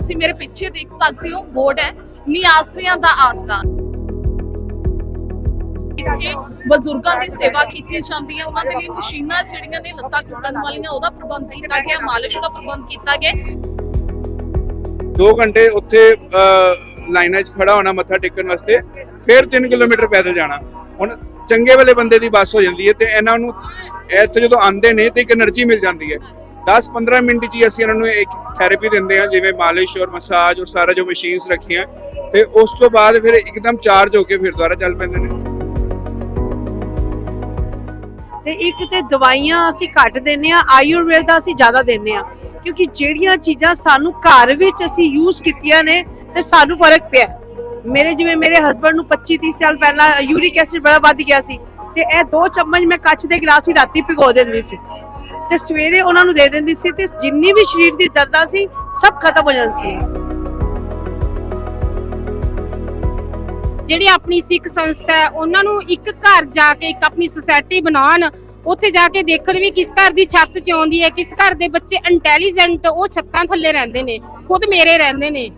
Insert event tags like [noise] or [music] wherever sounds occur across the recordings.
ਤੁਸੀਂ ਮੇਰੇ ਪਿੱਛੇ ਦੇਖ ਸਕਦੇ ਹੋ, ਬੋਰਡ ਹੈ, ਨਿਆਸਰੀਆਂ ਦਾ ਆਸਰਾ। ਇੱਥੇ ਬਜ਼ੁਰਗਾਂ ਦੀ ਸੇਵਾ ਕੀਤੀ ਜਾਂਦੀ ਹੈ, ਉਹਨਾਂ ਦੇ ਲਈ ਮਸ਼ੀਨਾਂ ਜਿਹੜੀਆਂ ਨੇ ਲੱਤਾਂ ਕੁੱਟਣ ਵਾਲੀਆਂ, ਉਹਦਾ ਪ੍ਰਬੰਧ ਕੀਤਾ ਗਿਆ, ਮਾਲਿਸ਼ ਦਾ ਪ੍ਰਬੰਧ ਕੀਤਾ ਗਿਆ। 2 ਘੰਟੇ ਉੱਥੇ ਲਾਈਨਾਂ 'ਚ ਖੜਾ ਹੋਣਾ, ਮੱਥਾ ਟੇਕਣ ਵਾਸਤੇ, ਫਿਰ 3 ਕਿਲੋਮੀਟਰ ਪੈਦਲ ਜਾਣਾ। ਹੁਣ ਚੰਗੇ ਵਾਲੇ ਬੰਦੇ ਦੀ ਬੱਸ ਹੋ ਜਾਂਦੀ ਹੈ ਤੇ ਇਹਨਾਂ ਨੂੰ, ਇੱਥੇ ਜਦੋਂ ਆਉਂਦੇ ਨੇ ਤੇ ਇੱਕ એનર્ਜੀ ਮਿਲ ਜਾਂਦੀ ਹੈ। 10-15 ਮਿੰਟ 'ਚ ਹੀ ਅਸੀਂ ਇਹਨਾਂ ਨੂੰ ਇੱਕ ਥੈਰੇਪੀ ਦਿੰਦੇ ਹਾਂ, ਜਿਵੇਂ ਮਾਲਿਸ਼ ਔਰ ਮਸਾਜ ਔਰ ਸਾਰਾ ਜੋ ਮਸ਼ੀਨਸ ਰੱਖੀਆਂ। ਤੇ ਉਸ ਤੋਂ ਬਾਅਦ ਫਿਰ ਇੱਕਦਮ ਚਾਰਜ ਹੋ ਕੇ ਫਿਰ ਦੁਬਾਰਾ ਚੱਲ ਪੈਂਦੇ ਨੇ। ਤੇ ਇੱਕ ਤੇ ਦਵਾਈਆਂ ਅਸੀਂ ਘੱਟ ਦਿੰਨੇ ਆ ਆਯੁਰਵੇਦ ਦਾ ਅਸੀਂ ਜ਼ਿਆਦਾ ਦਿੰਨੇ ਆ ਕਿਉਂਕਿ ਜਿਹੜੀਆਂ ਚੀਜ਼ਾਂ ਸਾਨੂੰ ਘਰ ਵਿੱਚ ਅਸੀਂ ਯੂਜ਼ ਕੀਤੀਆਂ ਨੇ, ਤੇ ਸਾਨੂੰ ਫ਼ਰਕ ਪਿਆ। ਮੇਰੇ ਜਿਵੇਂ ਮੇਰੇ ਹਸਬੰਡ ਨੂੰ 25 30 ਸਾਲ ਪਹਿਲਾਂ ਯੂਰਿਕ ਐਸਿਡ ਬੜਾ ਵੱਧ ਗਿਆ ਸੀ, ਤੇ ਇਹ ਦੋ ਚਮਚ ਮੈਂ ਕੱਚ ਦੇ ਗਲਾਸ ਹੀ ਰਾਤੀ ਭਿਗੋ ਦਿੰਦੀ ਸੀ। ਤੇ ਸਵੇਰੇ ਉਹਨਾਂ ਨੂੰ ਦੇ ਦਿੰਦੀ ਸੀ ਤੇ ਜਿੰਨੀ ਵੀ ਸਰੀਰ ਦੀ ਦਰਦਾਂ ਸੀ, ਸਭ ਖਤਮ ਹੋ ਜਾਂਦੀ ਸੀ। ਜਿਹੜੀ ਆਪਣੀ ਸਿੱਖ ਸੰਸਥਾ ਹੈ, ਉਹਨਾਂ ਨੂੰ ਇੱਕ ਘਰ ਜਾ ਕੇ, ਇੱਕ ਆਪਣੀ ਸੁਸਾਇਟੀ ਬਣਾਉਣ, ਉੱਥੇ ਜਾ ਕੇ ਦੇਖਣ ਵੀ ਕਿਸ ਘਰ ਦੀ ਛੱਤ 'ਚ ਆਉਂਦੀ ਹੈ, ਕਿਸ ਘਰ ਦੇ ਬੱਚੇ ਇੰਟੈਲੀਜੈਂਟ ਉਹ ਛੱਤਾਂ ਥੱਲੇ ਰਹਿੰਦੇ ਨੇ, ਖੁਦ ਮੇਰੇ ਰਹਿੰਦੇ ਨੇ।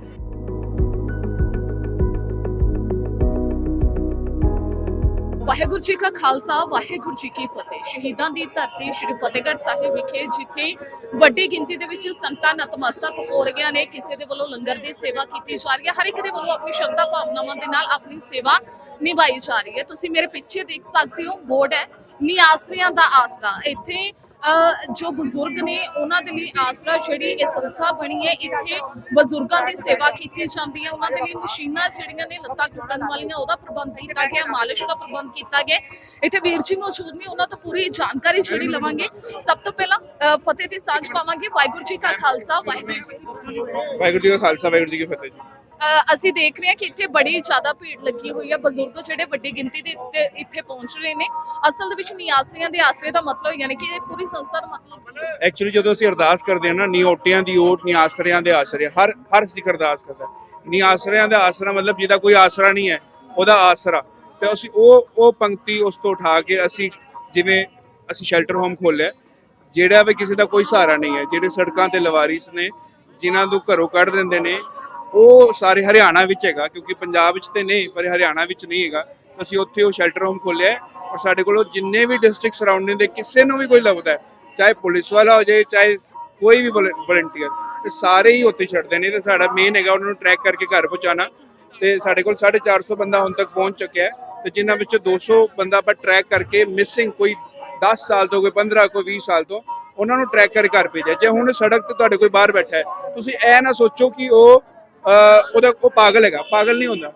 ਵਾਹਿਗੁਰੂ ਜੀ ਕਾ ਖਾਲਸਾ, ਵਾਹਿਗੁਰੂ ਜੀ ਕੀ ਫਤਿਹ। ਸ਼ਹੀਦਾਂ ਦੀ ਧਰਤੀ ਸ੍ਰੀ ਫਤਿਹਗੜ੍ਹ ਸਾਹਿਬ ਵਿਖੇ, ਜਿੱਥੇ ਵੱਡੀ ਗਿਣਤੀ ਦੇ ਵਿੱਚ ਸੰਗਤਾਂ ਨਤਮਸਤਕ ਹੋ ਰਹੀਆਂ ਨੇ, ਕਿਸੇ ਦੇ ਵੱਲੋਂ ਲੰਗਰ ਦੀ ਸੇਵਾ ਕੀਤੀ ਜਾ ਰਹੀ ਹੈ, ਹਰ ਇੱਕ ਦੇ ਵੱਲੋਂ ਆਪਣੀ ਸ਼ਰਧਾ ਭਾਵਨਾਵਾਂ ਦੇ ਨਾਲ ਆਪਣੀ ਸੇਵਾ ਨਿਭਾਈ ਜਾ ਰਹੀ ਹੈ। ਤੁਸੀਂ ਮੇਰੇ ਪਿੱਛੇ ਦੇਖ ਸਕਦੇ ਹੋ, ਬੋਰਡ ਹੈ, ਨਿਆਸਰਿਆਂ ਦਾ ਆਸਰਾ। ਇੱਥੇ ਜੋ ਬਜ਼ੁਰਗ ਨੇ ਉਹਨਾਂ ਦੇ ਲਈ ਆਸਰਾ ਜਿਹੜੀ ਇਹ ਸੰਸਥਾ ਬਣੀ ਹੈ, ਇੱਥੇ ਬਜ਼ੁਰਗਾਂ ਦੀ ਸੇਵਾ ਕੀਤੀ ਜਾਂਦੀ ਹੈ। ਉਹਨਾਂ ਦੇ ਲਈ ਮਸ਼ੀਨਾਂ ਜਿਹੜੀਆਂ ਨੇ, ਲੱਤਾਂ ਕੁੱਟਣ ਵਾਲੀਆਂ, ਉਹਦਾ ਪ੍ਰਬੰਧ ਕੀਤਾ ਗਿਆ, ਮਾਲਿਸ਼ ਦਾ ਪ੍ਰਬੰਧ ਕੀਤਾ ਗਿਆ। ਇੱਥੇ ਵੀਰ ਜੀ ਮੌਜੂਦ ਨੇ, ਉਹਨਾਂ ਤੋਂ ਪੂਰੀ ਜਾਣਕਾਰੀ ਜਿਹੜੀ ਲਵਾਂਗੇ। ਸਭ ਤੋਂ ਪਹਿਲਾਂ ਫਤਿਹ ਦੀ ਸਾਂਝ ਪਾਵਾਂਗੇ। ਵਾਹਿਗੁਰੂ ਜੀ ਕਾ ਖਾਲਸਾ, ਵਾਹਿਗੁਰੂ ਜੀ ਵਾਹਿਗੁਰੂ ਜੀ ਕਾ ਖਾਲਸਾ, ਵਾਹਿਗੁਰੂ ਜੀ ਕੀ ਫਤਿਹ ਜੀ। ਅਸੀਂ ਦੇਖ ਰਹੇ ਹਾਂ ਕਿ ਇੱਥੇ ਬੜੀ ਜ਼ਿਆਦਾ ਭੀੜ ਲੱਗੀ ਹੋਈ ਹੈ। ਬਜ਼ੁਰਗ ਜਿਹੜੇ ਵੱਡੀ ਗਿਣਤੀ ਦੇ ਇੱਥੇ- ਪਹੁੰਚ ਰਹੇ ਨੇ। ਅਸਲ ਦੇ ਵਿੱਚ ਨਿਆਸਰੀਆਂ ਦੇ ਆਸਰੇ ਦਾ ਮਤਲਬ ਯਾਨੀ ਕਿ ਇਹ ਪੂਰੀ ਸੰਸਥਾ ਦਾ ਮਤਲਬ ਐਕਚੁਅਲੀ ਜਦੋਂ ਅਸੀਂ ਅਰਦਾਸ ਕਰਦੇ ਹਾਂ ਨਾ ਨੀ ਦੀ ਓਟ ਨੀ ਆਸਰਿਆਂ ਦੇ ਆਸਰੇ, ਹਰ ਹਰ ਸਿੱਖ ਅਰਦਾਸ ਕਰਦਾ ਹੈ। ਦਾ ਆਸਰਾ ਮਤਲਬ ਜਿਹਦਾ ਕੋਈ ਆਸਰਾ ਨਹੀਂ ਹੈ, ਉਹਦਾ ਆਸਰਾ। ਤੇ ਅਸੀਂ ਉਹ ਉਹ ਪੰਕਤੀ ਉਸ ਤੋਂ ਉਠਾ ਕੇ ਅਸੀਂ ਜਿਵੇਂ ਅਸੀਂ ਸ਼ੈਲਟਰ ਹੋਮ ਖੋਲਿਆ ਜਿਹੜਾ ਵੀ ਕਿਸੇ ਦਾ ਕੋਈ ਸਹਾਰਾ ਨਹੀਂ ਹੈ, ਜਿਹੜੇ ਸੜਕਾਂ ਤੇ ਲਵਾਰਿਸ ਨੇ, ਜਿਨ੍ਹਾਂ ਨੂੰ ਘਰੋਂ ਕੱਢ ਦਿੰਦੇ ਨੇ ਉਹ ਸਾਰੇ ਹਰਿਆਣਾ ਵਿੱਚ ਹੈਗਾ, ਕਿਉਂਕਿ ਪੰਜਾਬ ਵਿੱਚ ਤੇ ਨਹੀਂ, ਪਰ ਹਰਿਆਣਾ ਵਿੱਚ ਨਹੀਂ ਹੈਗਾ। ਅਸੀਂ ਉੱਥੇ ਉਹ ਸ਼ੈਲਟਰ ਹੋਮ ਖੋਲਿਆ ਔਰ ਸਾਡੇ ਕੋਲੋਂ ਜਿੰਨੇ ਵੀ ਡਿਸਟ੍ਰਿਕਟ ਸਰਾਊਂਡਿੰਗ ਦੇ ਕਿਸੇ ਨੂੰ ਵੀ ਕੋਈ ਲੱਭਦਾ ਚਾਹੇ ਪੁਲਿਸ ਵਾਲਾ ਹੋ ਜਾਏ, ਚਾਹੇ ਕੋਈ ਵੀ ਵਲੰਟੀਅਰ ਤੇ ਸਾਰੇ ਹੀ ਉੱਥੇ ਛੱਡਦੇ ਨੇ। ਤੇ ਸਾਡਾ ਮੇਨ ਹੈਗਾ, ਉਹਨਾਂ ਨੂੰ ਟਰੈਕ ਕਰਕੇ ਘਰ ਪਹੁੰਚਾਉਣਾ। ਤੇ ਸਾਡੇ ਕੋਲ 450 ਬੰਦਾ ਹੁਣ ਤੱਕ ਪਹੁੰਚ ਚੁੱਕਿਆ ਹੈ ਤੇ ਜਿਨ੍ਹਾਂ ਵਿੱਚੋਂ 200 ਬੰਦਾ ਆਪਾਂ ਟਰੈਕ ਕਰਕੇ ਮਿਸਿੰਗ ਕੋਈ 10 ਸਾਲ ਤੋਂ, ਕੋਈ 15 ਕੋਈ 20 ਸਾਲ ਤੋਂ, ਉਹਨਾਂ ਨੂੰ ਟਰੈਕ ਕਰਕੇ ਘਰ ਭੇਜਿਆ। ਜੇ ਹੁਣ ਸੜਕ ਤੇ ਤੁਹਾਡੇ ਕੋਈ ਬਾਹਰ ਬੈਠਾ ਹੈ, ਤੁਸੀਂ ਇਹ ਨਾ ਸੋਚੋ ਕਿ ਉਹ ਉਹਦਾ ਉਹ ਪਾਗਲ ਹੈਗਾ ਪਾਗਲ ਨਹੀਂ ਹੁੰਦਾ।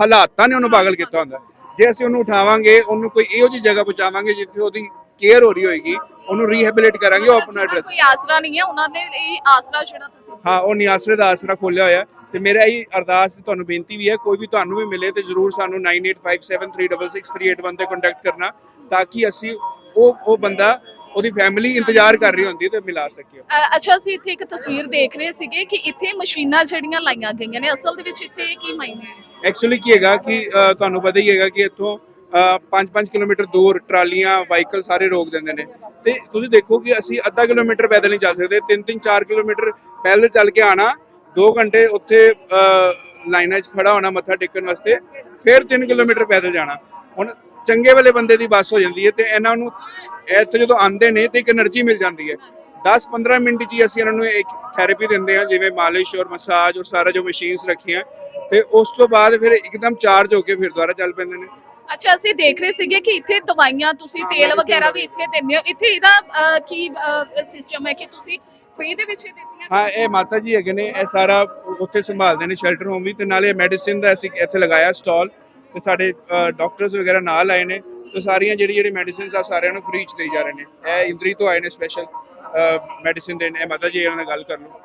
ਹਾਲਾਤਾਂ ਨੇ ਉਹਨੂੰ ਪਾਗਲ ਕੀਤਾ ਹੁੰਦਾ। ਜੇ ਅਸੀਂ ਉਹਨੂੰ ਉਠਾਵਾਂਗੇ ਉਹਨੂੰ ਕੋਈ ਇਹੋ ਜਿਹੀ ਜਗ੍ਹਾ ਪਹੁੰਚਾਵਾਂਗੇ ਜਿੱਥੇ ਉਹਦੀ ਕੇਅਰ ਹੋ ਰਹੀ ਹੋਏਗੀ ਉਹਨੂੰ ਰੀਹੈਬਿਲਿਟ ਕਰਾਂਗੇ ਉਹ ਆਪਣਾ ਐਡਰੈਸ ਕੋਈ ਆਸਰਾ ਨਹੀਂ ਹੈ ਉਹਨਾਂ ਦੇ ਲਈ ਆਸਰਾ ਜਿਹੜਾ ਤੁਸੀਂ ਹਾਂ ਉਹ ਨਿਆਸਰੇ ਦਾ ਆਸਰਾ ਖੋਲਿਆ ਹੋਇਆ। ਤੇ ਮੇਰਾ ਇਹ ਅਰਦਾਸ ਤੁਹਾਨੂੰ ਬੇਨਤੀ ਵੀ ਹੈ ਕੋਈ ਵੀ ਤੁਹਾਨੂੰ ਵੀ ਮਿਲੇ ਤੇ ਜਰੂਰ ਸਾਨੂੰ 9857366381 ਤੇ ਕੰਟੈਕਟ ਕਰਨਾ ਤਾਂ ਕਿ ਅਸੀਂ ਉਹ ਉਹ ਬੰਦਾ ਉਹਦੀ ਫੈਮਿਲੀ ਇੰਤਜ਼ਾਰ ਕਰ ਰਹੀ ਹੁੰਦੀ ਤੇ ਮਿਲਾ ਸਕੀਏ ਅ, ਅੱਛਾ ਅਸੀਂ ਇੱਥੇ ਇੱਕ ਤਸਵੀਰ ਦੇਖ ਰਹੇ ਸੀਗੇ ਕਿ ਇੱਥੇ ਮਸ਼ੀਨਾਂ ਜਿਹੜੀਆਂ ਲਾਈਆਂ ਗਈਆਂ ਨੇ ਅਸਲ ਦੇ ਵਿੱਚ ਇੱਥੇ ਕੀ ਮਾਇਨੇ ਐਕਚੁਅਲੀ ਕੀ ਹੈਗਾ ਕਿ ਅ, ਤੁਹਾਨੂੰ ਪਤਾ ਹੀ ਹੈਗਾ ਕਿ ਇੱਥੋਂ 5-5 ਕਿਲੋਮੀਟਰ ਦੂਰ ਟਰਾਲੀਆਂ ਵਾਹੀਕਲ ਸਾਰੇ ਰੋਕ ਦਿੰਦੇ ਨੇ। ਤੇ ਤੁਸੀਂ ਦੇਖੋ ਕਿ ਅਸੀਂ ਅੱਧਾ ਕਿਲੋਮੀਟਰ ਪੈਦਲ ਨਹੀਂ ਚੱਲ ਸਕਦੇ 3-3 4 ਕਿਲੋਮੀਟਰ ਪੈਦਲ ਚੱਲ ਕੇ ਆਣਾ 2 ਘੰਟੇ ਉੱਥੇ ਅ, ਲਾਈਨਾਂ 'ਚ ਖੜਾ ਹੋਣਾ ਮੱਥਾ ਟੇਕਣ ਵਾਸਤੇ ਫਿਰ 3 ਕਿਲੋਮੀਟਰ ਪੈਦਲ ਜਾਣਾ। ਹੁਣ ਚੰਗੇ ਵਾਲੇ ਬੰਦੇ ਦੀ ਬੱਸ ਹੋ ਜਾਂਦੀ ਹੈ ਤੇ ਇਹਨਾਂ ਨੂੰ ਇੱਥੇ ਜਦੋਂ ਆਉਂਦੇ ਨੇ ਤੇ ਇੱਕ એનર્ਜੀ ਮਿਲ ਜਾਂਦੀ ਹੈ। 10-15 ਮਿੰਟ ਜੀ ਅਸੀਂ ਇਹਨਾਂ ਨੂੰ ਇੱਕ ਥੈਰੇਪੀ ਦਿੰਦੇ ਹਾਂ ਜਿਵੇਂ ਮਾਲਿਸ਼ ਔਰ ਮਸਾਜ ਔਰ ਸਾਰਾ ਜੋ ਮਸ਼ੀਨਸ ਰੱਖੀਆਂ। ਤੇ ਉਸ ਤੋਂ ਬਾਅਦ ਫਿਰ ਇੱਕਦਮ ਚਾਰਜ ਹੋ ਕੇ ਫਿਰ ਦੁਬਾਰਾ ਚੱਲ ਪੈਂਦੇ ਨੇ। ਅੱਛਾ ਅਸੀਂ ਦੇਖ ਰਹੇ ਸੀਗੇ ਕਿ ਇੱਥੇ ਦਵਾਈਆਂ ਤੁਸੀਂ ਤੇਲ ਵਗੈਰਾ ਵੀ ਇੱਥੇ ਦਿੰਦੇ ਹੋ। ਇੱਥੇ ਇਹਦਾ ਕੀ ਸਿਸਟਮ ਹੈ ਕਿ ਤੁਸੀਂ ਫ੍ਰੀ ਦੇ ਵਿੱਚ ਦਿੱਤੀਆਂ ਹਾਂ? ਇਹ ਮਾਤਾ ਜੀ ਹੈਗੇ ਨੇ ਇਹ ਸਾਰਾ ਉੱਥੇ ਸੰਭਾਲਦੇ ਨੇ ਸ਼ੈਲਟਰ ਹੋਮ ਵੀ ਤੇ ਨਾਲੇ ਮੈਡੀਸਿਨ ਦਾ ਅਸੀਂ ਇੱਥੇ ਲਗਾਇਆ ਸਟਾਲ ਤੇ ਸਾਡੇ ਡਾਕਟਰਸ ਵਗੈਰਾ ਨਾਲ ਆਏ ਨੇ, ਤੇ ਸਾਰੀਆਂ ਜਿਹੜੀ ਜਿਹੜੀ ਮੈਡੀਸਿਨਸ ਆ, ਸਾਰਿਆਂ ਨੂੰ ਫ੍ਰੀ ਚ ਦੇਈ ਜਾ ਰਹੇ ਨੇ। ਇਹ ਇੰਦਰੀ ਤੋਂ ਆਏ ਨੇ ਸਪੈਸ਼ਲ ਮੈਡੀਸਿਨ ਦੇਣ। ਇਹ ਮਾਤਾ ਜੀ ਇਹਨਾਂ ਨਾਲ ਗੱਲ ਕਰ ਲਓ।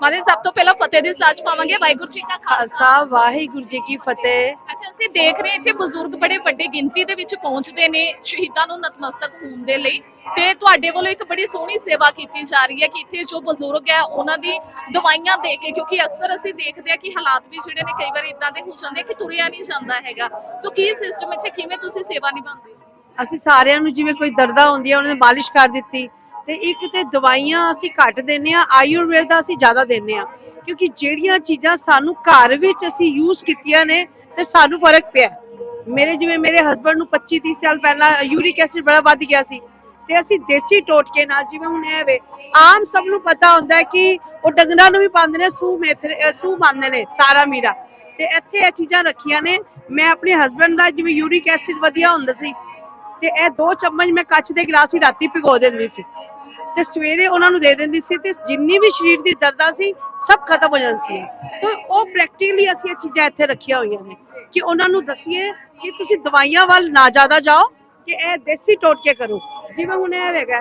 ਮਾਦੇ ਸਭ ਤੋਂ ਪਹਿਲਾਂ ਫਤਿਹ ਦੀ ਸਾਚ ਪਾਵਾਂਗੇ। ਵਾਹਿਗੁਰੂ ਜੀ ਕਾ ਖਾਲਸਾ। ਵਾਹਿਗੁਰੂ ਜੀ ਕੀ ਫਤਿਹ। ਅੱਛਾ ਅਸੀਂ ਦੇਖ ਰਹੇ ਹਾਂ ਇੱਥੇ ਬਜ਼ੁਰਗ ਬੜੇ ਵੱਡੇ ਗਿਣਤੀ ਦੇ ਵਿੱਚ ਪਹੁੰਚਦੇ ਨੇ ਸ਼ਹੀਦਾਂ ਨੂੰ ਨਤਮਸਤਕ ਹੋਣ ਦੇ ਲਈ ਤੇ ਤੁਹਾਡੇ ਵੱਲੋਂ ਇੱਕ ਬੜੀ ਸੋਹਣੀ ਸੇਵਾ ਕੀਤੀ ਜਾ ਰਹੀ ਹੈ ਕਿ ਇੱਥੇ ਜੋ ਬਜ਼ੁਰਗ ਹੈ ਉਹਨਾਂ ਦੀ ਦਵਾਈਆਂ ਦੇ ਕੇ ਕਿਉਂਕਿ ਅਕਸਰ ਅਸੀਂ ਦੇਖਦੇ ਹਾਂ ਕਿ ਹਾਲਾਤ ਵੀ ਜਿਹੜੇ ਨੇ ਕਈ ਵਾਰ ਇਦਾਂ ਦੇ ਹੋ ਜਾਂਦੇ ਕਿ ਤੁਰਿਆ ਨਹੀਂ ਜਾਂਦਾ ਹੈਗਾ। ਸੋ ਕੀ ਸਿਸਟਮ ਇੱਥੇ ਕਿਵੇਂ ਤੁਸੀਂ ਸੇਵਾ ਨਿਭਾਉਂਦੇ ਹੋ? ਅਸੀਂ ਸਾਰਿਆਂ ਨੂੰ ਜਿਵੇਂ ਕੋਈ ਦਰਦਾਂ ਹੁੰਦੀਆਂ ਉਹਨਾਂ ਨੇ ਮਾਲਿਸ਼ ਕਰ ਦਿੱਤੀ ਤੇ ਇੱਕ ਤੇ ਦਵਾਈਆਂ ਅਸੀਂ ਘੱਟ ਦਿੰਨੇ ਆ ਆਯੁਰਵੇਦ ਦਾ ਅਸੀਂ ਜ਼ਿਆਦਾ ਦਿੰਨੇ ਆ ਕਿਉਂਕਿ ਜਿਹੜੀਆਂ ਚੀਜ਼ਾਂ ਸਾਨੂੰ ਘਰ ਵਿੱਚ ਅਸੀਂ ਯੂਜ਼ ਕੀਤੀਆਂ ਨੇ ਤੇ ਸਾਨੂੰ ਫ਼ਰਕ ਪਿਆ। ਮੇਰੇ ਜਿਵੇਂ ਮੇਰੇ ਹਸਬੰਡ ਨੂੰ 25 30 ਸਾਲ ਪਹਿਲਾਂ ਯੂਰਿਕ ਐਸਿਡ ਬੜਾ ਵੱਧ ਗਿਆ ਸੀ ਤੇ ਅਸੀਂ ਦੇਸੀ ਟੋਟਕੇ ਨਾਲ, ਜਿਵੇਂ ਹੁਣ ਇਹ ਵੇ, ਆਮ ਸਭ ਨੂੰ ਪਤਾ ਹੁੰਦਾ ਕਿ ਉਹ ਡੰਗਰਾਂ ਨੂੰ ਵੀ ਪਾਉਂਦੇ ਨੇ, ਸੂ ਮੇਥਰੇ, ਅਹ ਸੂ ਪਾਉਂਦੇ ਨੇ, ਤਾਰਾ ਮੀਰਾ। ਤੇ ਇੱਥੇ ਇਹ ਚੀਜ਼ਾਂ ਰੱਖੀਆਂ ਨੇ, ਮੈਂ ਆਪਣੇ ਹਸਬੰਡ ਦਾ ਜਿਵੇਂ ਯੂਰਿਕ ਐਸਿਡ ਵਧੀਆ ਹੁੰਦਾ ਸੀ, ਤੇ ਇਹ ਦੋ ਚਮਚ ਮੈਂ ਕੱਚ ਦੇ ਗਲਾਸ ਹੀ ਰਾਤੀ ਭਿਗੋ ਦਿੰਦੀ ਸੀ। ਤੇ ਸਵੇਰੇ ਉਹਨਾਂ ਨੂੰ ਦੇ ਦਿੰਦੀ ਸੀ ਤੇ ਜਿੰਨੀ ਵੀ ਸਰੀਰ ਦੀ ਦਰਦਾਂ ਸੀ, ਸਭ ਖਤਮ ਹੋ ਜਾਂਦੀ ਸੀ। ਤੇ ਉਹ ਪ੍ਰੈਕਟੀਕਲੀ ਅਸੀਂ ਇਹ ਚੀਜ਼ਾਂ ਇੱਥੇ ਰੱਖੀਆਂ ਹੋਈਆਂ ਨੇ ਕਿ ਉਹਨਾਂ ਨੂੰ ਦਸੀਏ ਕਿ ਤੁਸੀਂ ਦਵਾਈਆਂ ਵੱਲ ਨਾ ਜ਼ਿਆਦਾ ਜਾਓ ਕਿ ਇਹ ਦੇਸੀ ਟੋਟਕੇ ਕਰੋ। ਜਿਵੇਂ ਹੁਣ ਇਹ ਹੈਗਾ,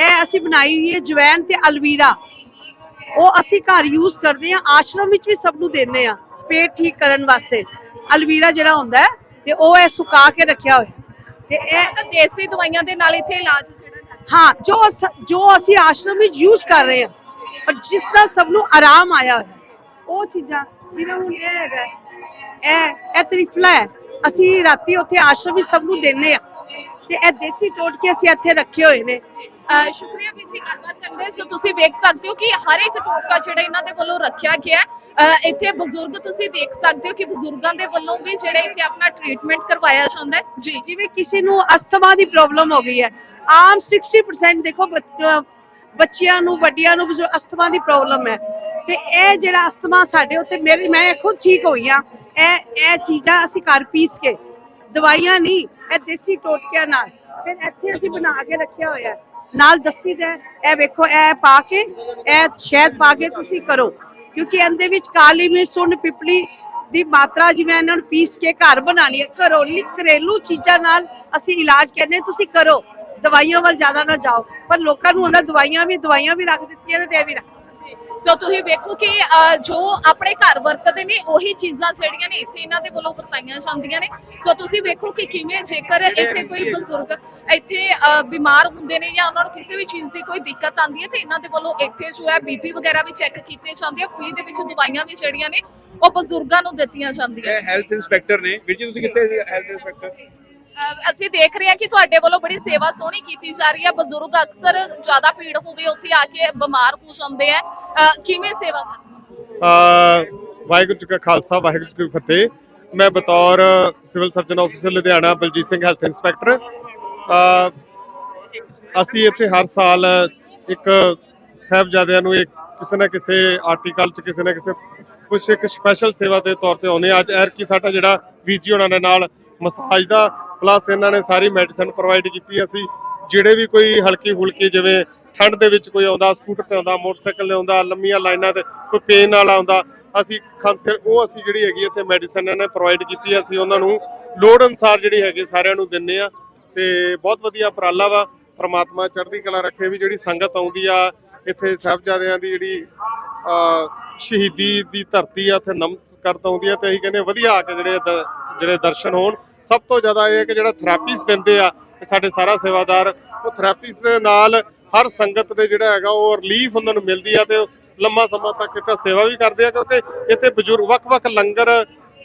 ਇਹ ਅਸੀਂ ਬਣਾਈ ਹੋਈ ਹੈ ਜਵੈਨ ਤੇ ਅਲਵੀਰਾ। ਉਹ ਅਸੀਂ ਘਰ ਯੂਜ਼ ਕਰਦੇ ਆ ਆਸ਼ਰਮ ਵਿੱਚ ਵੀ ਸਭ ਨੂੰ ਦਿੰਦੇ ਆ ਪੇਟ ਠੀਕ ਕਰਨ ਵਾਸਤੇ। ਅਲਵੀਰਾ ਜਿਹੜਾ ਹੁੰਦਾ ਹੈ, ਤੇ ਉਹ ਇਹ ਸੁਕਾ ਕੇ ਰੱਖਿਆ ਹੋਇਆ। ਤੇ ਇਹ ਤਾਂ ਦੇਸੀ ਦਵਾਈਆਂ ਦੇ ਨਾਲ ਇੱਥੇ ਇਲਾਜ ਹਾਂ ਜੋ ਅਸ- ਜੋ ਅਸੀਂ ਆਸ਼ਰਮ ਵਿੱਚ ਯੂਜ਼ ਕਰ ਰਹੇ ਹਾਂ ਪਰ ਜਿਸ ਦਾ ਸਭ ਨੂੰ ਆਰਾਮ ਆਇਆ ਹੋਇਆ ਉਹ ਚੀਜ਼ਾਂ ਜਿਵੇਂ ਹੁਣ ਇਹ ਹੈਗਾ ਇਹ ਇਹ ਤ੍ਰਿਫਲਾ ਹੈ ਅਸੀਂ ਰਾਤੀ ਉੱਥੇ ਆਸ਼ਰਮ ਵਿੱਚ ਸਭ ਨੂੰ ਦਿੰਨੇ ਆ ਤੇ ਇਹ ਦੇਸੀ ਟੋਟਕੇ ਅਸੀਂ ਇੱਥੇ ਰੱਖੇ ਹੋਏ ਨੇ। ਅਹ ਸ਼ੁਕਰੀਆ ਵੀ ਜੀ ਗੱਲਬਾਤ ਕਰਦੇ ਸੋ ਤੁਸੀਂ ਵੇਖ ਸਕਦੇ ਹੋ ਕਿ ਹਰ ਇੱਕ ਟੋਟਕਾ ਜਿਹੜਾ ਇਹਨਾਂ ਦੇ ਵੱਲੋਂ ਰੱਖਿਆ ਗਿਆ ਹੈ ਅਹ ਇੱਥੇ ਬਜ਼ੁਰਗ ਤੁਸੀਂ ਦੇਖ ਸਕਦੇ ਹੋ ਕਿ ਬਜ਼ੁਰਗਾਂ ਦੇ ਵੱਲੋਂ ਵੀ ਜਿਹੜੇ ਇੱਥੇ ਆਪਣਾ ਟ੍ਰੀਟਮੈਂਟ ਕਰਵਾਇਆ ਜਾਂਦਾ ਹੈ। ਜੀ। ਜਿਵੇਂ ਕਿਸੇ ਨੂੰ ਅਸਥਮਾ ਦੀ ਪ੍ਰੋਬਲਮ ਹੋ ਗਈ ਹੈ ਆਮ 60% ਦੇਖੋ ਬੱਚਿਆਂ ਨੂੰ, ਵੱਡਿਆਂ ਨੂੰ ਅਸਥਮਾ ਦੀ ਪ੍ਰੋਬਲਮ ਹੈ। ਤੇ ਇਹ ਜਿਹੜਾ ਅਸਥਮਾ ਸਾਡੇ ਉੱਤੇ, ਮੇਰੀ, ਮੈਂ ਖੁਦ ਠੀਕ ਹੋਈ ਆ ਇਹ ਇਹ ਚੀਜ਼ਾਂ ਅਸੀਂ ਘਰ ਪੀਸ ਕੇ, ਦਵਾਈਆਂ ਨਹੀਂ, ਇਹ ਦੇਸੀ ਟੋਟਕਿਆਂ ਨਾਲ। ਫਿਰ ਇੱਥੇ ਅਸੀਂ ਬਣਾ ਕੇ ਰੱਖਿਆ ਹੋਇਆ ਨਾਲ ਦੱਸੀ ਦਾ ਇਹ ਵੇਖੋ, ਇਹ ਪਾ ਕੇ, ਇਹ ਸ਼ਹਿਦ ਪਾ ਕੇ ਤੁਸੀਂ ਕਰੋ। ਕਿਉਂਕਿ ਇਹਦੇ ਵਿੱਚ ਕਾਲੀ ਮਿਰਚ, ਸੁੰਡ, ਪਿਪਲੀ ਦੀ ਮਾਤਰਾ ਜਿਵੇਂ ਇਹਨਾਂ ਨੂੰ ਪੀਸ ਕੇ ਘਰ ਬਣਾਣੀ ਹੈ, ਘਰੋਲੀ ਘਰੇਲੂ ਚੀਜ਼ਾਂ ਨਾਲ ਅਸੀਂ ਇਲਾਜ ਕਹਿੰਦੇ ਤੁਸੀਂ ਕਰੋ। ਦਵਾਈਆਂ ਵੱਲ ਜ਼ਿਆਦਾ ਨਾ ਜਾਓ। ਪਰ ਲੋਕਾਂ ਨੂੰ ਹੁੰਦਾ ਦਵਾਈਆਂ ਵੀ ਦਵਾਈਆਂ ਵੀ ਰੱਖ ਦਿੱਤੀਆਂ ਨੇ ਤੇ ਇਹ ਵੀ ਰੱਖ ਸੋ ਤੁਸੀਂ ਵੇਖੋ ਕਿ ਜੋ ਆਪਣੇ ਘਰ ਵਰਤਦੇ ਨੇ ਉਹੀ ਚੀਜ਼ਾਂ ਜਿਹੜੀਆਂ ਨੇ ਇੱਥੇ ਇਹਨਾਂ ਦੇ ਵੱਲੋਂ ਵਰਤਾਈਆਂ ਜਾਂਦੀਆਂ ਨੇ। ਸੋ ਤੁਸੀਂ ਵੇਖੋ ਕਿ ਕਿਵੇਂ ਜੇਕਰ ਇੱਥੇ ਕੋਈ ਬਜ਼ੁਰਗ ਇੱਥੇ ਬਿਮਾਰ ਹੁੰਦੇ ਨੇ ਜਾਂ ਉਹਨਾਂ ਨੂੰ ਕਿਸੇ ਵੀ ਚੀਜ਼ ਦੀ ਕੋਈ ਦਿੱਕਤ ਆਉਂਦੀ ਹੈ ਤੇ ਇਹਨਾਂ ਦੇ ਵੱਲੋਂ ਇੱਥੇ ਜੋ ਹੈ ਬੀਪੀ ਵਗੈਰਾ ਵੀ ਚੈੱਕ ਕੀਤੇ ਜਾਂਦੇ ਆ। ਫ੍ਰੀ ਦੇ ਵਿੱਚ ਦਵਾਈਆਂ ਵੀ ਜਿਹੜੀਆਂ ਨੇ ਉਹ ਬਜ਼ੁਰਗਾਂ ਨੂੰ ਦਿੱਤੀਆਂ ਜਾਂਦੀਆਂ ਹੈਲਥ ਇੰਸਪੈਕਟਰ ਨੇ। ਵੀਰ ਜੀ ਤੁਸੀਂ ਕਿੱਥੇ ਹੈਲਥ ਇੰਸਪੈਕਟਰ ਅਹ ਅਸੀਂ ਦੇਖ ਰਹੇ ਹਾਂ ਕਿ ਤੁਹਾਡੇ ਵੱਲੋਂ ਬੜੀ ਸੇਵਾ ਸੋਹਣੀ ਕੀਤੀ ਜਾ ਰਹੀ ਹੈ। ਬਜ਼ੁਰਗ ਅਕਸਰ ਜ਼ਿਆਦਾ ਭੀੜ ਹੋਵੇ, ਉੱਥੇ ਆ ਕੇ ਬਿਮਾਰ ਹੋ ਜਾਂਦੇ ਆ ਕਿਵੇਂ ਸੇਵਾ ਕਰਦੇ ਵਾਹਿਗੁਰੂ ਜੀ ਕਾ ਖਾਲਸਾ, ਵਾਹਿਗੁਰੂ ਜੀ ਕੀ ਫਤਿਹ। ਮੈਂ ਬਤੌਰ civil surgeon officer, Ludhiana, Baljit Singh health inspector. ਅਸੀਂ ਇੱਥੇ ਹਰ ਸਾਲ ਇੱਕ ਸਾਹਿਬਜ਼ਾਦਿਆਂ ਨੂੰ ਇੱਕ ਕਿਸੇ ਨਾ ਕਿਸੇ ਆਰਟੀਕਲ ਚ ਕਿਸੇ ਨਾ ਕਿਸੇ ਕੁਝ ਇੱਕ ਸਪੈਸ਼ਲ ਸੇਵਾ ਦੇ ਤੌਰ ਤੇ ਆਉਂਦੇ ਅੱਜ ਐਰ ਕੀ ਸਾਡਾ ਜਿਹੜਾ ਵੀਜੀ ਉਹਨਾਂ ਦੇ ਨਾਲ ਮਸਾਜ ਦਾ ਪਲੱਸ ਇਹਨਾਂ ਨੇ ਸਾਰੀ ਮੈਡੀਸਨ ਪ੍ਰੋਵਾਈਡ ਕੀਤੀ ਅਸੀਂ ਜਿਹੜੇ ਵੀ ਕੋਈ ਹਲਕੀ ਫੁਲਕੀ ਜਿਵੇਂ ਠੰਡ ਦੇ ਵਿੱਚ ਕੋਈ ਆਉਂਦਾ, ਸਕੂਟਰ ਤੇ ਆਉਂਦਾ, ਮੋਟਰਸਾਈਕਲ ਤੇ ਆਉਂਦਾ, ਲੰਮੀਆਂ ਲਾਈਨਾਂ ਤੇ ਕੋਈ ਪੇਨ ਵਾਲਾ ਆਉਂਦਾ, ਅਸੀਂ ਖਾਂਸੇ ਉਹ ਅਸੀਂ ਜਿਹੜੀ ਹੈਗੀ ਇੱਥੇ ਮੈਡੀਸਨ ਇਹਨਾਂ ਨੇ ਪ੍ਰੋਵਾਈਡ ਕੀਤੀ ਅਸੀਂ ਉਹਨਾਂ ਨੂੰ ਲੋੜ ਅਨੁਸਾਰ ਜਿਹੜੀ ਹੈਗੀ ਸਾਰਿਆਂ ਨੂੰ ਦਿੰਨੇ ਆ ਤੇ ਬਹੁਤ ਵਧੀਆ ਉਪਰਾਲਾ ਵਾ। ਪ੍ਰਮਾਤਮਾ ਚੜ੍ਹਦੀ ਕਲਾ ਰੱਖੇ ਵੀ ਜਿਹੜੀ ਸੰਗਤ ਆਉਂਦੀ ਆ, ਇੱਥੇ ਸਾਹਿਬਜ਼ਾਦਿਆਂ ਦੀ ਜਿਹੜੀ ਸ਼ਹੀਦੀ ਦੀ ਧਰਤੀ ਆ ਉੱਥੇ ਨਮਸਕਾਰ ਆਉਂਦੀ ਆ ਤੇ ਅਸੀਂ ਕਹਿੰਦੇ ਵਧੀਆ ਆ ਕੇ ਜਿਹੜੇ ਜਿਹੜੇ ਦਰਸ਼ਨ ਹੋਣ ਸਭ ਤੋਂ ਜ਼ਿਆਦਾ ਇਹ ਹੈ ਕਿ ਜਿਹੜਾ ਥੈਰੇਪੀਸ ਦਿੰਦੇ ਆ ਸਾਡੇ ਸਾਰਾ ਸੇਵਾਦਾਰ ਉਹ ਥੈਰੇਪੀਸ ਦੇ ਨਾਲ ਹਰ ਸੰਗਤ ਦੇ ਜਿਹੜਾ ਹੈਗਾ ਉਹ ਰਿਲੀਫ ਉਹਨਾਂ ਨੂੰ ਮਿਲਦੀ ਆ ਤੇ ਲੰਮਾ ਸਮਾਂ ਤੱਕ ਇੱਥੇ ਸੇਵਾ ਵੀ ਕਰਦੇ ਆ ਕਿਉਂਕਿ ਇੱਥੇ ਬਜ਼ੁਰਗ ਵੱਖ-ਵੱਖ ਲੰਗਰ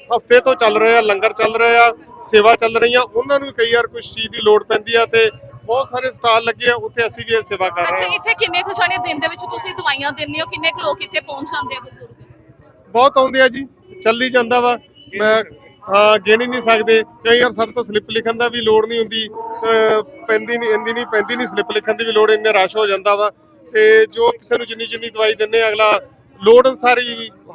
ਹਫ਼ਤੇ ਤੋਂ ਚੱਲ ਰਹੇ ਆ ਲੰਗਰ ਚੱਲ ਰਹੇ ਆ ਸੇਵਾ ਚੱਲ ਰਹੀ ਆ ਉਹਨਾਂ ਨੂੰ ਕਈ ਵਾਰ ਕੁਝ ਚੀਜ਼ ਦੀ ਲੋੜ ਪੈਂਦੀ ਆ ਤੇ ਬਹੁਤ ਸਾਰੇ ਸਟਾਲ ਲੱਗੇ ਆ ਉੱਥੇ ਅਸੀਂ ਵੀ ਇਹ ਸੇਵਾ ਕਰ ਅੱਛਾ ਰਹੇ ਆ। ਇੱਥੇ ਕਿੰਨੇ ਕੁ ਜਾਣੇ ਦਿਨ ਦੇ ਵਿੱਚ ਤੁਸੀਂ ਦਵਾਈਆਂ ਦਿੰਦੇ ਹੋ? ਕਿੰਨੇ ਕੁ ਲੋਕ ਇੱਥੇ ਪਹੁੰਚ ਜਾਂਦੇ ਆ ਬਜ਼ੁਰਗ? ਬਹੁਤ ਆਉਂਦੇ ਆ ਜੀ ਚੱਲੀ ਜਾਂਦਾ ਵਾ। ਮੈਂ ਗਿਣ ਹੀ ਨਹੀਂ ਸਕਦੇ। ਕਈ ਵਾਰ ਸਾਡੇ ਤੋਂ ਸਲਿੱਪ ਲਿਖਣ ਦਾ ਵੀ ਲੋੜ ਨਹੀਂ ਹੁੰਦੀ। ਪੈਂਦੀ ਨਹੀਂ ਇੰਦੀ ਨਹੀਂ ਪੈਂਦੀ ਨਹੀਂ ਸਲਿੱਪ ਲਿਖਣ ਦੀ ਵੀ ਲੋੜ ਇੰਨੇ ਰਸ਼ ਹੋ ਜਾਂਦਾ ਵਾ। ਤੇ ਜੋ ਕਿਸੇ ਨੂੰ ਜਿੰਨੀ ਜਿੰਨੀ ਦਵਾਈ ਆ, ਅਗਲਾ ਲੋੜ ਅਨਸਾਰ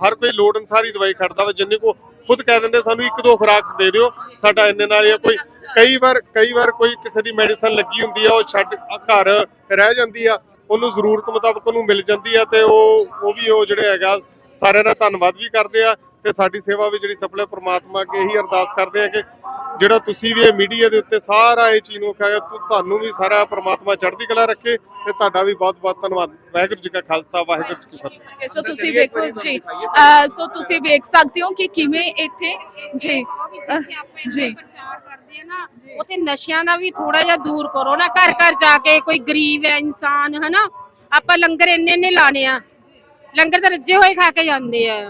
ਹਰ ਕੋਈ ਲੋੜ ਅਨਸਾਰ ਦਵਾਈ ਖੜਦਾ ਵਾ। ਜਿੰਨੇ ਕੋ ਖੁਦ ਕਹਿ ਦਿੰਦੇ ਸਾਨੂੰ ਇੱਕ ਦੋ ਖੁਰਾਕ ਦੇ ਦਿਓ ਸਾਡਾ ਇੰਨੇ ਨਾਲ ਜਾਂ ਕੋਈ [laughs] ਕਈ ਵਾਰ ਕਈ ਵਾਰ ਕੋਈ ਕਿਸੇ ਦੀ ਮੈਡੀਸਨ ਲੱਗੀ ਹੁੰਦੀ ਆ ਉਹ ਛੱਡ ਘਰ ਰਹਿ ਜਾਂਦੀ ਆ। ਉਹਨੂੰ ਜ਼ਰੂਰਤ ਮੁਤਾਬਕ ਉਹਨੂੰ ਮਿਲ ਜਾਂਦੀ ਆ ਤੇ ਉਹ ਉਹ ਵੀ ਉਹ ਜਿਹੜੇ ਹੈਗਾ ਸਾਰਿਆਂ ਦਾ ਧੰਨਵਾਦ ਵੀ ਕਰਦੇ ਆ। ਤੇ ਸਾਡੀ ਸੇਵਾ ਵੀ ਜਿਹੜੀ ਸਫਲ ਹੈ ਪ੍ਰਮਾਤਮਾ ਅੱਗੇ ਇਹੀ ਅਰਦਾਸ ਕਰਦੇ ਆ ਕਿ ਜਿਹੜਾ ਤੁਸੀਂ ਵੀ ਇਹ ਮੀਡੀਆ ਦੇ ਉੱਤੇ ਸਾਰਾ ਇਹ ਚੀਜ਼ ਨੂੰ ਕਹੇ ਤੁਹਾਨੂੰ ਵੀ ਸਾਰਾ ਪ੍ਰਮਾਤਮਾ ਚੜ੍ਹਦੀ ਕਲਾ ਰੱਖੇ ਤੇ ਤੁਹਾਡਾ ਵੀ ਬਹੁਤ ਬਹੁਤ ਧੰਨਵਾਦ। ਵਾਹਿਗੁਰੂ ਜੀ ਕਾ ਖਾਲਸਾ ਵਾਹਿਗੁਰੂ ਜੀ ਕੀ ਫਤਿਹ। ਸੋ ਤੁਸੀਂ ਵੇਖੋ ਜੀ ਸੋ ਤੁਸੀਂ ਵੇਖ ਸਕਦੇ ਹੋ ਕਿ ਕਿਵੇਂ ਇੱਥੇ ਜੀ ਜੀ। ਕਰਦੇ ਆ ਨਾ ਉਥੇ ਨਸ਼ਿਆਂ ਦਾ ਵੀ ਥੋੜਾ ਜਿਹਾ ਦੂਰ ਕਰੋ ਨਾ ਘਰ ਘਰ ਜਾ ਕੇ ਕੋਈ ਗਰੀਬ ਹੈ ਇਨਸਾਨ ਹਨਾ? ਆਪਾਂ ਲੰਗਰ ਇੰਨੇ ਇੰਨੇ ਲਾਣੇ ਆ। ਲੰਗਰ ਤਾਂ ਰੱਜੇ ਹੋਏ ਖਾ ਕੇ ਜਾਂਦੇ ਆ।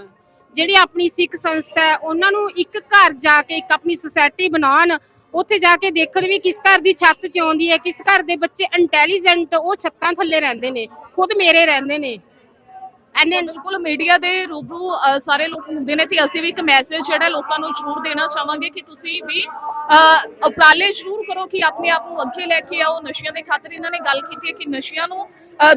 ਜਿਹੜੀ ਆਪਣੀ ਸਿੱਖ ਸੰਸਥਾ ਹੈ, ਉਹਨਾਂ ਨੂੰ ਇੱਕ ਘਰ ਜਾ ਕੇ, ਇੱਕ ਆਪਣੀ ਸੁਸਾਇਟੀ ਬਣਾਉਣ, ਉੱਥੇ ਜਾ ਕੇ ਦੇਖਣ ਵੀ ਕਿਸ ਘਰ ਦੀ ਛੱਤ ਚ ਆਉਂਦੀ ਹੈ, ਕਿਸ ਘਰ ਦੇ ਬੱਚੇ ਇੰਟੈਲੀਜੈਂਟ ਉਹ ਛੱਤਾਂ ਥੱਲੇ ਰਹਿੰਦੇ ਨੇ, ਖੁਦ ਮੇਰੇ ਰਹਿੰਦੇ ਨੇ। ਐਨੇ ਬਿਲਕੁਲ ਮੀਡੀਆ ਦੇ ਰੂਬਰੂ ਸਾਰੇ ਲੋਕ ਹੁੰਦੇ ਨੇ ਤੇ ਅਸੀਂ ਵੀ ਇੱਕ ਮੈਸੇਜ ਜਿਹੜਾ ਲੋਕਾਂ ਨੂੰ ਜ਼ਰੂਰ ਦੇਣਾ ਚਾਹਾਂਗੇ ਕਿ ਤੁਸੀਂ ਵੀ ਉਪਰਾਲੇ ਜ਼ਰੂਰ ਕਰੋ ਕਿ ਆਪਣੇ ਆਪ ਨੂੰ ਅੱਗੇ ਲੈ ਕੇ ਆਓ। ਨਸ਼ਿਆਂ ਦੇ ਖਾਤਰ ਇਹਨਾਂ ਨੇ ਗੱਲ ਕੀਤੀ ਹੈ ਕਿ ਨਸ਼ਿਆਂ ਨੂੰ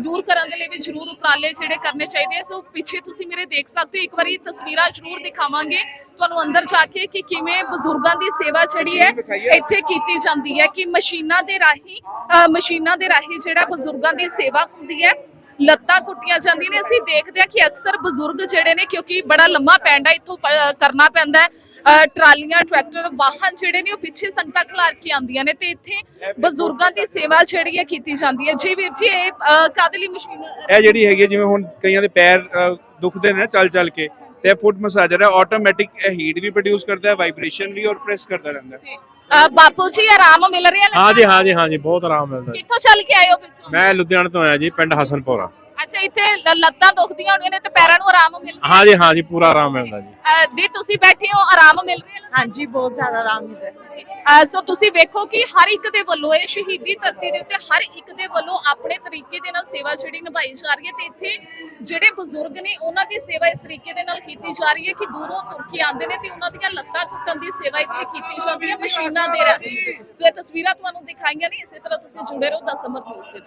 ਦੂਰ ਕਰਨ ਦੇ ਲਈ ਵੀ ਜ਼ਰੂਰ ਉਪਰਾਲੇ ਜਿਹੜੇ ਕਰਨੇ ਚਾਹੀਦੇ ਆ। ਸੋ ਪਿੱਛੇ ਤੁਸੀਂ ਮੇਰੇ ਦੇਖ ਸਕਦੇ ਹੋ ਇੱਕ ਵਾਰੀ ਤਸਵੀਰਾਂ ਜ਼ਰੂਰ ਦਿਖਾਵਾਂਗੇ ਤੁਹਾਨੂੰ ਅੰਦਰ ਜਾ ਕੇ ਕਿ ਕਿਵੇਂ ਬਜ਼ੁਰਗਾਂ ਦੀ ਸੇਵਾ ਜਿਹੜੀ ਹੈ ਇੱਥੇ ਕੀਤੀ ਜਾਂਦੀ ਹੈ ਕਿ ਮਸ਼ੀਨਾਂ ਦੇ ਰਾਹੀਂ ਮਸ਼ੀਨਾਂ ਦੇ ਰਾਹੀਂ ਜਿਹੜਾ ਬਜ਼ੁਰਗਾਂ ਦੀ ਸੇਵਾ ਹੁੰਦੀ ਹੈ ਲੱਤਾਂ ਕੁੱਟੀਆਂ ਜਾਂਦੀਆਂ ਨੇ। ਅਸੀਂ ਦੇਖਦੇ ਹਾਂ ਕਿ ਅਕਸਰ ਬਜ਼ੁਰਗ ਜਿਹੜੇ ਨੇ ਕਿਉਂਕਿ ਬੜਾ ਲੰਮਾ ਪੈਂਡਾ ਇੱਥੋਂ ਕਰਨਾ ਪੈਂਦਾ ਹੈ। ਟਰਾਲੀਆਂ ਟਰੈਕਟਰ ਵਾਹਨ ਜਿਹੜੇ ਨੇ ਉਹ ਪਿੱਛੇ ਸੰਗਤਾਂ ਖਿਲਾਰ ਕੇ ਆਉਂਦੀਆਂ ਨੇ ਤੇ ਇੱਥੇ ਬਜ਼ੁਰਗਾਂ ਦੀ ਸੇਵਾ ਜਿਹੜੀ ਹੈ ਕੀਤੀ ਜਾਂਦੀ ਹੈ। ਜੀ ਵੀਰ ਜੀ ਇਹ ਅ, ਕਾਹਦੇ ਲਈ ਮਸ਼ੀਨ ਇਹ ਜਿਹੜੀ ਹੈਗੀ ਜਿਵੇਂ ਹੁਣ ਕਈਆਂ ਦੇ ਪੈਰ ਦੁਖਦੇ ਨੇ ਚੱਲ ਚੱਲ ਕੇ ਤੇ ਫੁੱਟ ਮਸਾਜਰ ਹੈ ਆਟੋਮੈਟਿਕ ਹੀਟ ਵੀ ਪ੍ਰੋਡਿਊਸ ਕਰਦਾ ਹੈ ਵਾਈਬ੍ਰੇਸ਼ਨ ਵੀ ਔਰ ਪ੍ਰੈਸ ਕਰਦਾ ਰਹਿੰਦਾ ਹੈ। ਅ, ਬਾਪੂ ਜੀ ਆਰਾਮ ਮਿਲ ਰਿਹਾ ਹਾਂ ਜੀ ਹਾਂ ਜੀ ਹਾਂ ਜੀ ਬਹੁਤ ਆਰਾਮ ਮਿਲਦਾ ਜੀ। ਕਿੱਥੋਂ ਚੱਲ ਕੇ ਆਏ ਹੋ ਪਿੱਛੋਂ? ਮੈਂ ਲੁਧਿਆਣਾ ਤੋਂ ਆਇਆ ਜੀ ਪਿੰਡ ਹਸਨਪੁਰਾ। ਅੱਛਾ ਇੱਥੇ ਲ- ਲੱਤਾਂ ਦੁਖਦੀਆਂ ਹੋਣੀਆਂ ਨੇ ਤੇ ਪੈਰਾਂ ਨੂੰ ਆਰਾਮ ਮਿਲ ਹਾਂ ਜੀ ਹਾਂ ਜੀ ਪੂਰਾ ਆਰਾਮ ਮਿਲਦਾ ਜੀ। ਅ, ਦੀ ਤੁਸੀਂ ਬੈਠੇ ਹੋ ਆਰਾਮ ਮਿਲ ਰਿਹਾ? ਹਾਂਜੀ ਬਹੁਤ ਜ਼ਿਆਦਾ ਆਰਾਮ ਮਿਲ ਰਿਹਾ। ਸੋ ਤੁਸੀਂ ਵੇਖੋ ਕਿ ਹਰ ਇੱਕ ਦੇ ਵੱਲੋਂ ਇਹ ਸ਼ਹੀਦੀ ਧਰਤੀ ਦੇ ਉੱਤੇ ਹਰ ਇੱਕ ਦੇ ਵੱਲੋਂ ਆਪਣੇ ਤਰੀਕੇ ਦੇ ਨਾਲ ਸੇਵਾ ਜਿਹੜੀ ਨਿਭਾਈ ਜਾ ਰਹੀ ਹੈ ਤੇ ਇੱਥੇ ਜਿਹੜੇ ਬਜ਼ੁਰਗ ਨੇ ਉਹਨਾਂ ਦੀ ਸੇਵਾ ਇਸ ਤਰੀਕੇ ਦੇ ਨਾਲ ਕੀਤੀ ਜਾ ਰਹੀ ਹੈ ਕਿ ਦੂਰੋਂ ਤੁਰ ਕੇ ਆਉਂਦੇ ਨੇ ਤੇ ਉਹਨਾਂ ਦੀਆਂ ਲੱਤਾਂ ਕੁੱਟਣ ਦੀ ਸੇਵਾ ਇੱਥੇ ਕੀਤੀ ਜਾਂਦੀ ਹੈ, ਮਸ਼ੀਨਾਂ ਦੇ ਰਾਹੀਂ। ਸੋ ਇਹ ਤਸਵੀਰਾਂ ਤੁਹਾਨੂੰ ਦਿਖਾਈਆਂ ਨੇ, ਇਸੇ ਤਰ੍ਹਾਂ ਤੁਸੀਂ ਜੁੜੇ ਰਹੋ ਦਸ ਨਿਊਜ਼ ਦੇ